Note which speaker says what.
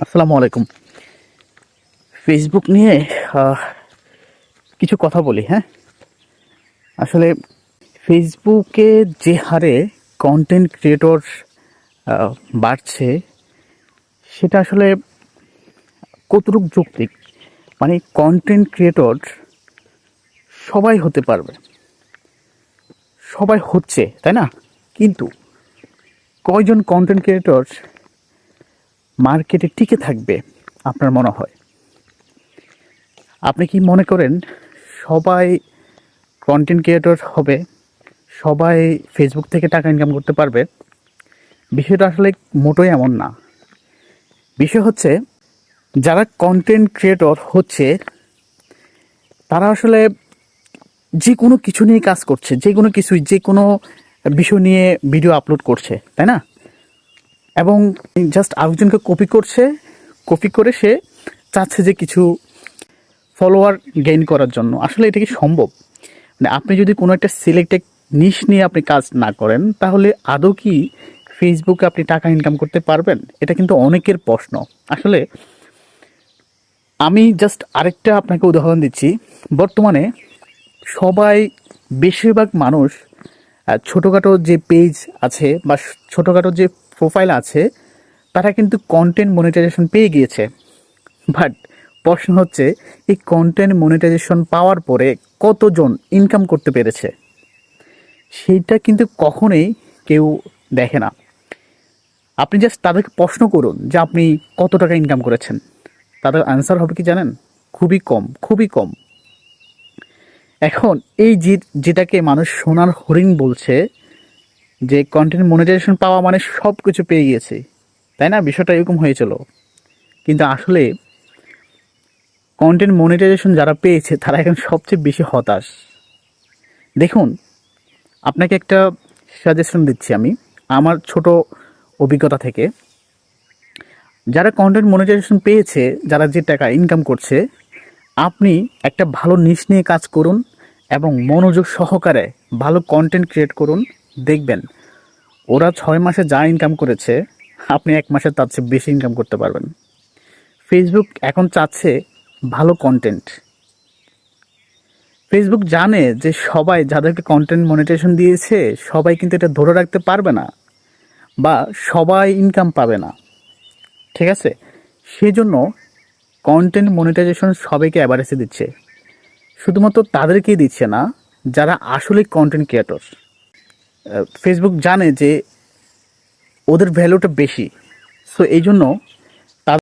Speaker 1: আসসালামু আলাইকুম। ফেসবুক নিয়ে কিছু কথা বলি হ্যাঁ? আসলে ফেসবুকে যে হারে কন্টেন্ট ক্রিয়েটর বাড়ছে, সেটা আসলে কতটুক যৌক্তিক? মানে কন্টেন্ট ক্রিয়েটর সবাই হতে পারবে। সবাই হচ্ছে, তাই না? কিন্তু কয়জন কন্টেন্ট ক্রিয়েটর মার্কেটে টিকে থাকবে, আপনার মনে হয়? আপনি কি মনে করেন সবাই কন্টেন্ট ক্রিয়েটর হবে, সবাই ফেসবুক থেকে টাকা ইনকাম করতে পারবে? বিষয়টা আসলে মোটোই এমন না। বিষয় হচ্ছে, যারা কন্টেন্ট ক্রিয়েটর হচ্ছে, তারা আসলে যে কোনো কিছু নিয়ে কাজ করছে যে কোনো কিছুই যে কোনো বিষয় নিয়ে ভিডিও আপলোড করছে, তাই না? এবং জাস্ট আরেকজনকে কপি করছে কপি করে সে চাচ্ছে যে কিছু ফলোয়ার গেইন করার জন্য। আসলে এটা কি সম্ভব? মানে আপনি যদি কোনো একটা সিলেক্টেড নিশ নিয়ে আপনি কাজ না করেন, তাহলে আদৌ কি ফেসবুকে আপনি টাকা ইনকাম করতে পারবেন? এটা কিন্তু অনেকের প্রশ্ন। আসলে আমি জাস্ট আরেকটা আপনাকে উদাহরণ দিচ্ছি। বর্তমানে সবাই বেশিরভাগ মানুষ ছোটোখাটো যে পেজ আছে বা ছোটোখাটো যে প্রোফাইল আছে, তারা কিন্তু কন্টেন্ট মনিটাইজেশন পেয়ে গিয়েছে। বাট প্রশ্ন হচ্ছে, এই কন্টেন্ট মনিটাইজেশন পাওয়ার পরে কতজন ইনকাম করতে পেরেছে? সেইটা কিন্তু কখনোই কেউ দেখে না। আপনি জাস্ট তাদেরকে প্রশ্ন করুন যে আপনি কত টাকা ইনকাম করেছেন। তাদের আনসার হবে কি জানেন? খুবই কম খুবই কম। এখন এই যেটাকে মানুষ সোনার হরিণ বলছে যে কন্টেন্ট মনিটাইজেশন পাওয়া মানে সব কিছু পেয়ে গিয়েছে, তাই না? বিষয়টা এরকম হয়েছিল কিন্তু আসলে কন্টেন্ট মনিটাইজেশন যারা পেয়েছে, তারা এখন সবচেয়ে বেশি হতাশ। দেখুন, আপনাকে একটা সাজেশন দিচ্ছি আমি, আমার ছোট অভিজ্ঞতা থেকে। যারা কন্টেন্ট মনিটাইজেশন পেয়েছে, যারা যে টাকা ইনকাম করছে, আপনি একটা ভালো নিশ নিয়ে কাজ করুন এবং মনোযোগ সহকারে ভালো কন্টেন্ট ক্রিয়েট করুন। দেখবেন, ওরা ছয় মাসে যা ইনকাম করেছে, আপনি এক মাসে তার চেয়ে বেশি ইনকাম করতে পারবেন। ফেসবুক এখন চাচ্ছে ভালো কন্টেন্ট ফেসবুক জানে যে সবাই যাদেরকে কন্টেন্ট মনিটাইজেশন দিয়েছে, সবাই কিন্তু এটা ধরে রাখতে পারবে না বা সবাই ইনকাম পাবে না। ঠিক আছে? সেজন্য কন্টেন্ট মনিটাইজেশন সবাইকে অ্যাভারেজে দিচ্ছে। শুধুমাত্র তাদেরকেই দিচ্ছে না, যারা আসলে কন্টেন্ট ক্রিয়েটর ফেসবুক জানে যে ওদের ভ্যালুটা বেশি। সো এই জন্য